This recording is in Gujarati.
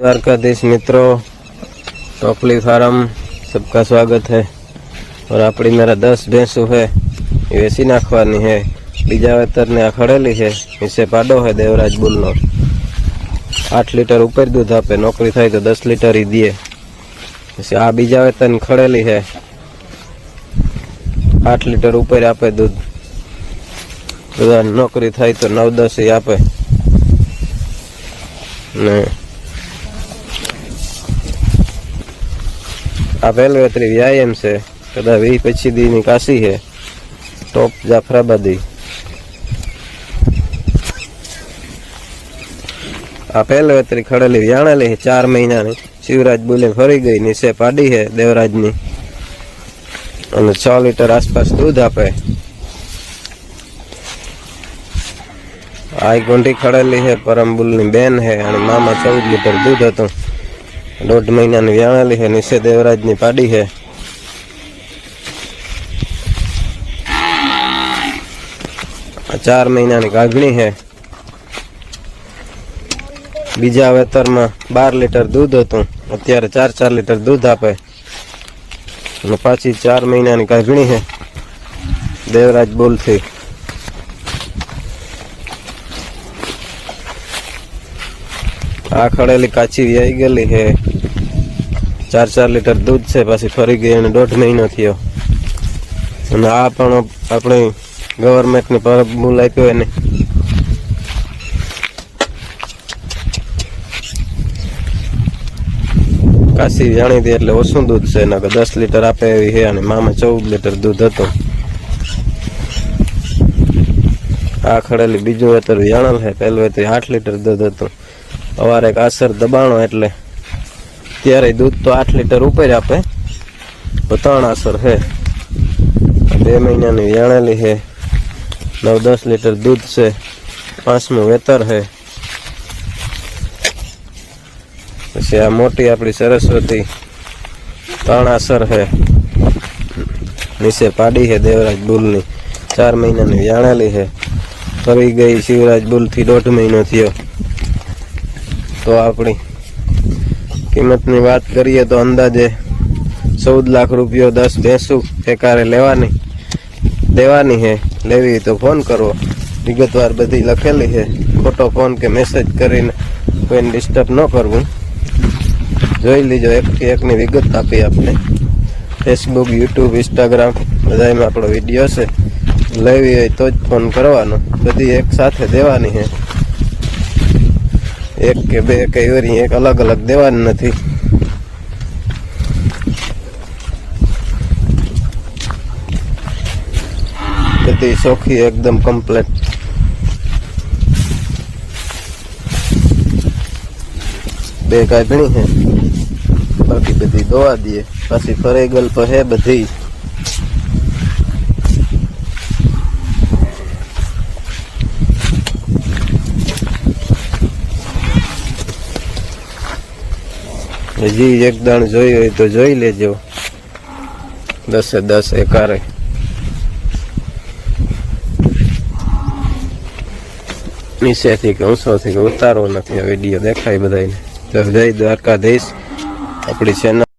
द्वारका देश मित्रों टोपली फार्म सबका स्वागत है और आप मेरा दस भैंसू है वैसी नाखवा है बीजा वेतर ने अखड़ेली है इसे पाडो है देवराज बुल नो आठ लीटर ऊपर दूध आपे नौकरी थाई तो दस लीटर ही दिए इसे आ बीजा वेतर ने खड़ेली है आठ लीटर उपर आपे दूध नौकरी थाई तो नौ दस ही आपे આ વેલવેતરી વ્યાયામ છે. કદાચ વી પછી દીની કાશી છે. ટોપ જાફરાબાદી. આ પહેલવેતરી ખડેલી વ્યાણેલી ચાર મહિનાની. શિવરાજ બોલે ફરી ગઈ, નીચે પાડી છે દેવરાજની. અને છ લીટર આસપાસ દૂધ આપે. આ ગુંઠી ખડેલી છે, પરમબુલની બેન છે અને મામા ચૌદ લીટર દૂધ હતું. દોઢ મહિનાની વ્યાણેલી છે નીચે દેવરાજની પાડી છે. ચાર મહિનાની ગાઘણી છે. બીજા વેતરમાં બાર લીટર દૂધ હતું. અત્યારે ચાર ચાર લીટર દૂધ આપે. અને પાછી ચાર મહિનાની ગાઘણી છે, દેવરાજ બોલથી. આ ખડેલી કાચી વ્યાઈ ગયેલી છે. ચાર ચાર લીટર દૂધ છે, પાછી ફરી ગઈ અને દોઢ મહિનો થયો. અને આ પણ આપણે ગવર્મેન્ટની પર મૂલ આપ્યો એને કાશી જાણી દે એટલે ઓછું દૂધ છે એના દસ લીટર આપે એવી છે અને મામા ચૌદ લીટર દૂધ હતું. આ ખડેલી બીજું વેતર જાણલ છે પહેલું વેતર આઠ લીટર દૂધ હતું. અવારે એક આસર દબાણો એટલે ત્યારે દૂધ તો આઠ લીટર ઉપર આપે. તો હે બે મહિનાની વ્યાણેલી છે. નવ દસ લીટર દૂધ છે. પાંચમું વેતર છે. પછી આ મોટી આપણી સરસ્વતી તાણાસર હે નીચે પાડી છે દેવરાજ બુલની. ચાર મહિનાની વ્યાણેલી છે. ફરી ગઈ શિવરાજ બુલથી દોઢ મહિનો થયો. તો આપણી કિંમતની વાત કરીએ તો અંદાજે ચૌદ લાખ રૂપિયો દસ ભેંસું એકારે લેવાની, દેવાની છે. લેવી તો ફોન કરવો. વિગતવાર બધી લખેલી છે. ખોટો ફોન કે મેસેજ કરીને કોઈને ડિસ્ટર્બ ન કરવું. જોઈ લીજો એકથી એકની વિગત આપી આપણે ફેસબુક યુટ્યુબ ઇન્સ્ટાગ્રામ બધામાં આપણો વીડિયો છે. લેવી હોય તો જ ફોન કરવાનો. બધી એક સાથે દેવાની છે. એક કે બે કે એવી એક અલગ અલગ દેવાની નથી. બધી ચોખ્ખી એકદમ કમ્પ્લેટ બે કાંઈ ભણી છે. બાકી બધી દોવા દઈએ પાછી ફરાઈ ગલ્પ હે બધી. હજી એક દાણ જોઈ હોય તો જોઈ લેજો. દસે દસ એકારે. નીચેથી કે ઊંચોથી કે ઉતારવો નથી વીડિયો દેખાય બધાને તો જય દ્વારકાધીશ. આપણી ચેનલ